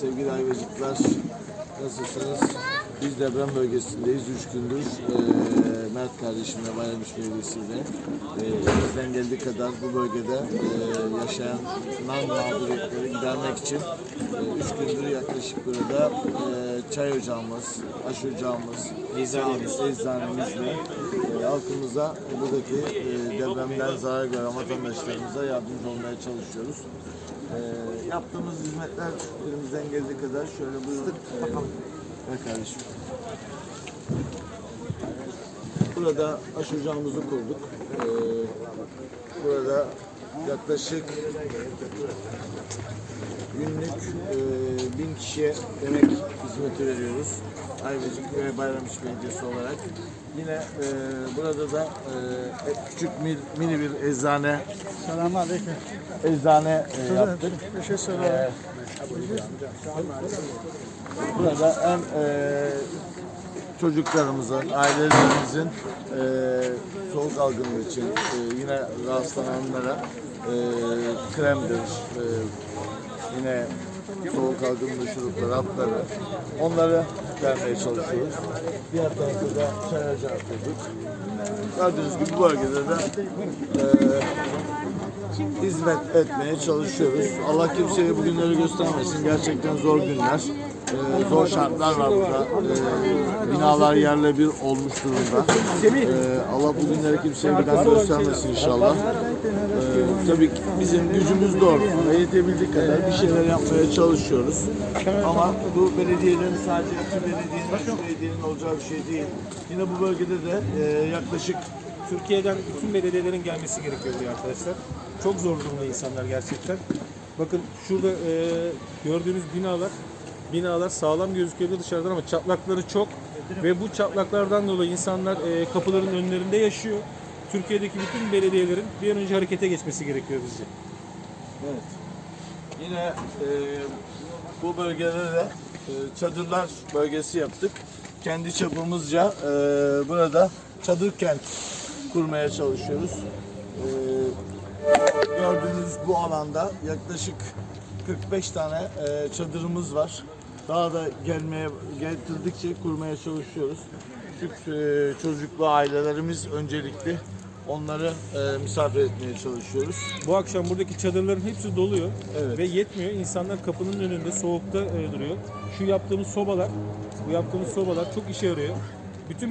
sevgili Ayvacıklar. Nasılsınız? Biz deprem bölgesindeyiz. Üç gündür eee Mert kardeşimle Bayramış Belediyesi'yle elimizden geldiği kadar bu bölgede eee yaşayan nan mağduriyetleri gidermek için eee üç gündür yaklaşık burada eee çay ocağımız, aş ocağımız, eczanemiz, eczanemizle eee halkımıza buradaki eee depremden zarar gören vatandaşlarımıza yardımcı olmaya çalışıyoruz. Ee, yaptığımız hizmetler elimizden geldiği kadar şöyle buyurun. Ee, ver kardeşim. Burada aş ocağımızı kurduk. Ee, burada yaklaşık günlük e, bin kişiye yemek hizmeti veriyoruz. Ayvacık ve Bayramış Belediyesi olarak. Yine e, burada da e, küçük mil- mini bir eczane Selamun aleyküm. eczane e, yaptık. Bir şey söyle. Burada hem e, çocuklarımızın, ailelerimizin e, soğuk algınlığı için e, yine rahatsızlananlara e, kremdir, e, yine soğuk algınlığı şurupları, hapları onları vermeye çalışıyoruz. Diğer tarafta da çay kurduk. Gördüğünüz gibi bu bölgede de e, hizmet etmeye çalışıyoruz. Allah kimseye bu günleri göstermesin. Gerçekten zor günler. Ee, zor şartlar var burada. Ee, binalar yerle bir olmuş durumda. Ee, Allah bu günleri kimseye bir daha göstermesin inşallah. Ee, tabii ki bizim gücümüz doğrultusunda yetebildiği kadar bir şeyler yapmaya çalışıyoruz. Ama bu belediyelerin sadece iki belediyenin, belediyenin olacağı bir şey değil. Yine bu bölgede de e, yaklaşık Türkiye'den bütün belediyelerin gelmesi gerekiyor buraya arkadaşlar. Çok zor durumda insanlar gerçekten. Bakın şurada e, gördüğünüz binalar binalar sağlam gözüküyor dışarıdan ama çatlakları çok ve bu çatlaklardan dolayı insanlar e, kapıların önlerinde yaşıyor. Türkiye'deki bütün belediyelerin bir an önce harekete geçmesi gerekiyor bizce. Evet. Yine e, bu bölgede de e, çadırlar bölgesi yaptık. Kendi çapımızca e, burada çadır kent kurmaya çalışıyoruz. E, gördüğünüz bu alanda yaklaşık 45 tane e, çadırımız var. Daha da gelmeye getirdikçe kurmaya çalışıyoruz. Küçük e, çocuklu ailelerimiz öncelikli. Onları e, misafir etmeye çalışıyoruz. Bu akşam buradaki çadırların hepsi doluyor Evet. ve yetmiyor. İnsanlar kapının önünde soğukta e, duruyor. Şu yaptığımız sobalar, bu yaptığımız sobalar çok işe yarıyor.